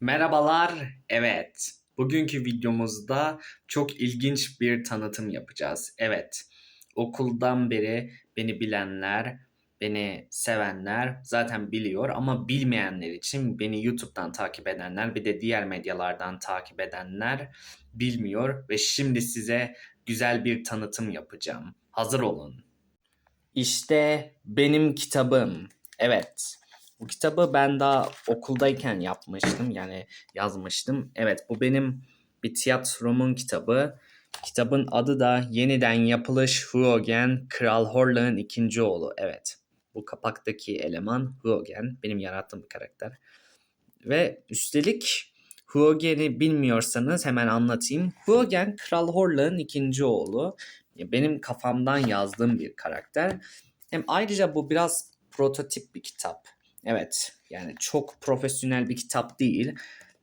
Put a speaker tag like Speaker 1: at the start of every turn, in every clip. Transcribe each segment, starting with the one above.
Speaker 1: Merhabalar. Evet. Bugünkü videomuzda çok ilginç bir tanıtım yapacağız. Evet. Okuldan beri beni bilenler, beni sevenler zaten biliyor ama bilmeyenler için beni YouTube'dan takip edenler bir de diğer medyalardan takip edenler bilmiyor ve şimdi size güzel bir tanıtım yapacağım. Hazır olun. İşte benim kitabım. Evet. Bu kitabı ben daha okuldayken yapmıştım. Yani yazmıştım. Evet bu benim bir tiyatromun kitabı. Kitabın adı da Yeniden Yapılış Huogen Kral Horlak'ın ikinci oğlu. Evet. Bu kapaktaki eleman Huogen. Benim yarattığım bir karakter. Ve üstelik Huogen'i bilmiyorsanız hemen anlatayım. Huogen Kral Horlak'ın ikinci oğlu. Benim kafamdan yazdığım bir karakter. Hem ayrıca bu biraz prototip bir kitap. Evet yani çok profesyonel bir kitap değil.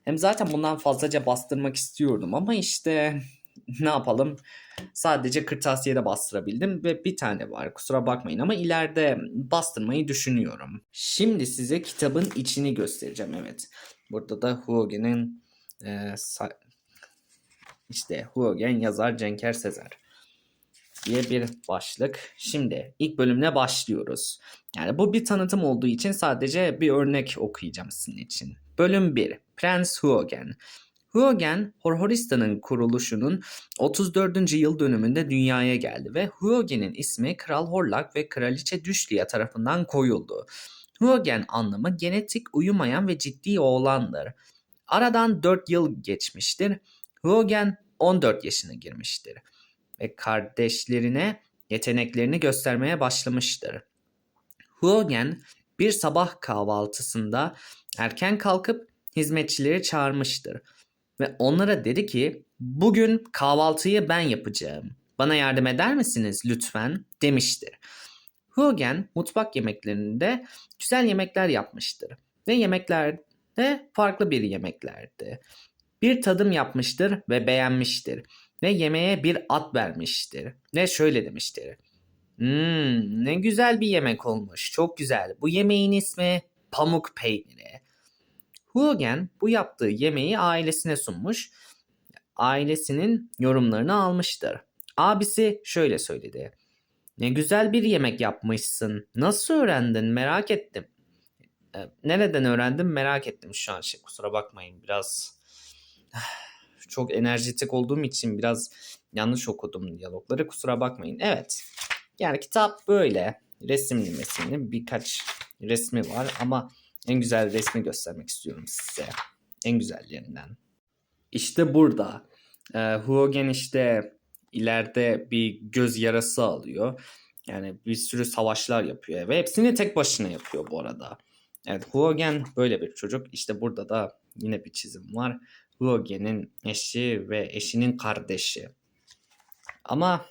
Speaker 1: Hem zaten bundan fazlaca bastırmak istiyordum ama işte ne yapalım sadece kırtasiyede bastırabildim ve bir tane var kusura bakmayın ama ileride bastırmayı düşünüyorum. Şimdi size kitabın içini göstereceğim evet. Burada da Huogen'in e, işte Huogen yazar Cenker Sezer diye bir başlık. Şimdi ilk bölümle başlıyoruz. Yani bu bir tanıtım olduğu için sadece bir örnek okuyacağım sizin için. Bölüm 1. Prens Huogen. Huogen, Horhoristan'ın kuruluşunun 34. yıl dönümünde dünyaya geldi ve Huogen'in ismi Kral Horlak ve Kraliçe Düşliya tarafından koyuldu. Huogen anlamı genetik uyumayan ve ciddi oğlandır. Aradan 4 yıl geçmiştir. Huogen 14 yaşına girmiştir ve kardeşlerine yeteneklerini göstermeye başlamıştır. Huogen bir sabah kahvaltısında erken kalkıp hizmetçileri çağırmıştır ve onlara dedi ki bugün kahvaltıyı ben yapacağım. Bana yardım eder misiniz lütfen demiştir. Huogen mutfak yemeklerinde güzel yemekler yapmıştır ve yemekler de farklı bir yemeklerdi. Bir tadım yapmıştır ve beğenmiştir ve yemeğe bir ad vermiştir ve şöyle demiştir. Hmm, ne güzel bir yemek olmuş. Çok güzel. Bu yemeğin ismi pamuk peyniri. Huogen bu yaptığı yemeği ailesine sunmuş. Ailesinin yorumlarını almıştır. Abisi şöyle söyledi. Ne güzel bir yemek yapmışsın. Nasıl öğrendin merak ettim. E, Nereden öğrendim merak ettim şu an. Şey, kusura bakmayın biraz çok enerjetik olduğum için biraz yanlış okudum diyalogları. Kusura bakmayın. Evet. Yani kitap böyle. Resimli mesimli birkaç resmi var ama en güzel resmi göstermek istiyorum size. En güzellerinden. İşte burada. Ee, Huogen işte ileride bir göz yarası alıyor. Yani bir sürü savaşlar yapıyor ve hepsini tek başına yapıyor bu arada. Evet Huogen böyle bir çocuk. İşte burada da yine bir çizim var. Huogen'in eşi ve eşinin kardeşi. Ama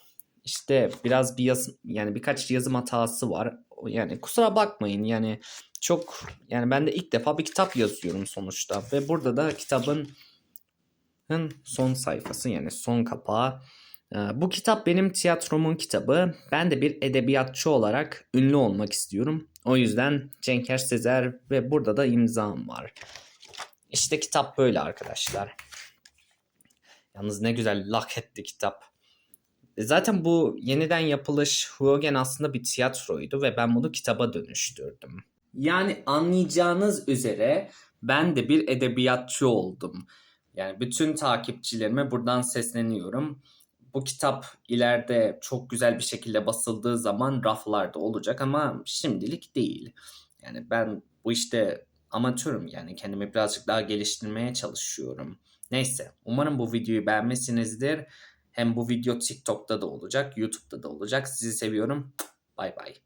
Speaker 1: işte biraz bir yazım yani birkaç yazım hatası var. Yani kusura bakmayın yani çok yani ben de ilk defa bir kitap yazıyorum sonuçta ve burada da kitabın son sayfası yani son kapağı. Ee, Bu kitap benim tiyatromun kitabı. Ben de bir edebiyatçı olarak ünlü olmak istiyorum. O yüzden Cenker Sezer ve burada da imzam var. İşte kitap böyle arkadaşlar. Yalnız ne güzel lak etti kitap. E Zaten bu yeniden yapılış Huogen aslında bir tiyatroydu ve ben bunu kitaba dönüştürdüm. Yani anlayacağınız üzere ben de bir edebiyatçı oldum. Yani bütün takipçilerime buradan sesleniyorum. Bu kitap ileride çok güzel bir şekilde basıldığı zaman raflarda olacak ama şimdilik değil. Yani ben bu işte amatörüm yani kendimi birazcık daha geliştirmeye çalışıyorum. Neyse umarım bu videoyu beğenmişsinizdir. Hem bu video TikTok'ta da olacak, YouTube'da da olacak. Sizi seviyorum. Bay bay.